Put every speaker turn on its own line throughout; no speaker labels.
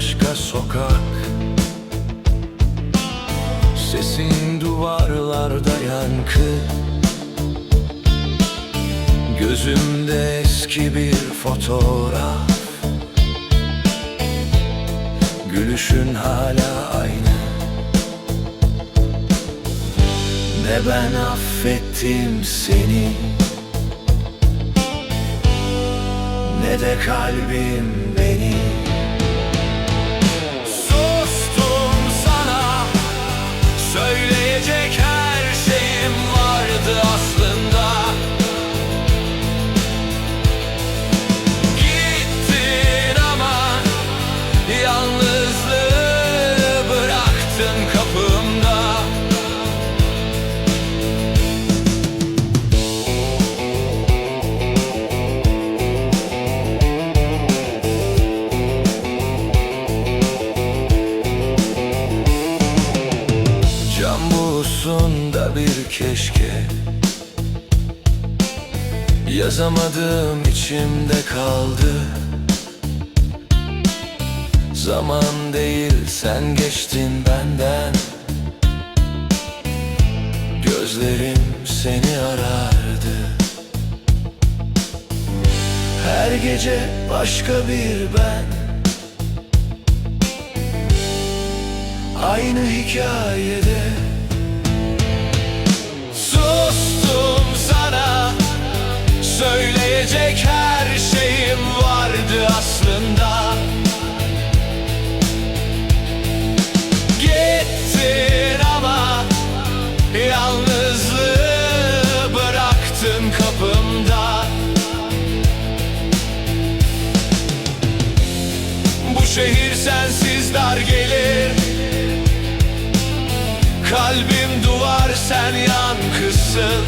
başka sokak. Sesin duvarlarda yankı. Gözümde eski bir fotoğraf. Gülüşün hala aynı. Ne ben affettim seni. Ne de kalbim benim Cam buğusunda bir keşke. Yazamadım içimde kaldı. Zaman değil sen geçtin benden. Gözlerim seni arardı. Her gece başka bir ben. Aynı hikayede Şehir sensiz dar gelir. Kalbim duvar sen yankısın.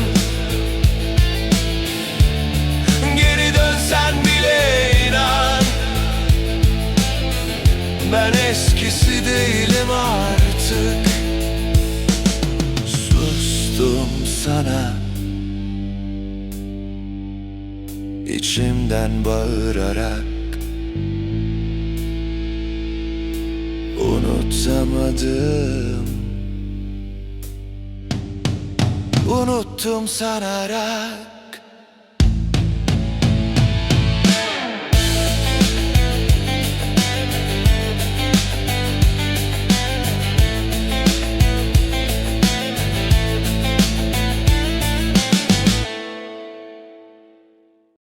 Geri dönsen bile inan. Ben eskisi değilim artık. Sustum sana. İçimden bağırarak Unutamadım. Unuttum sanarak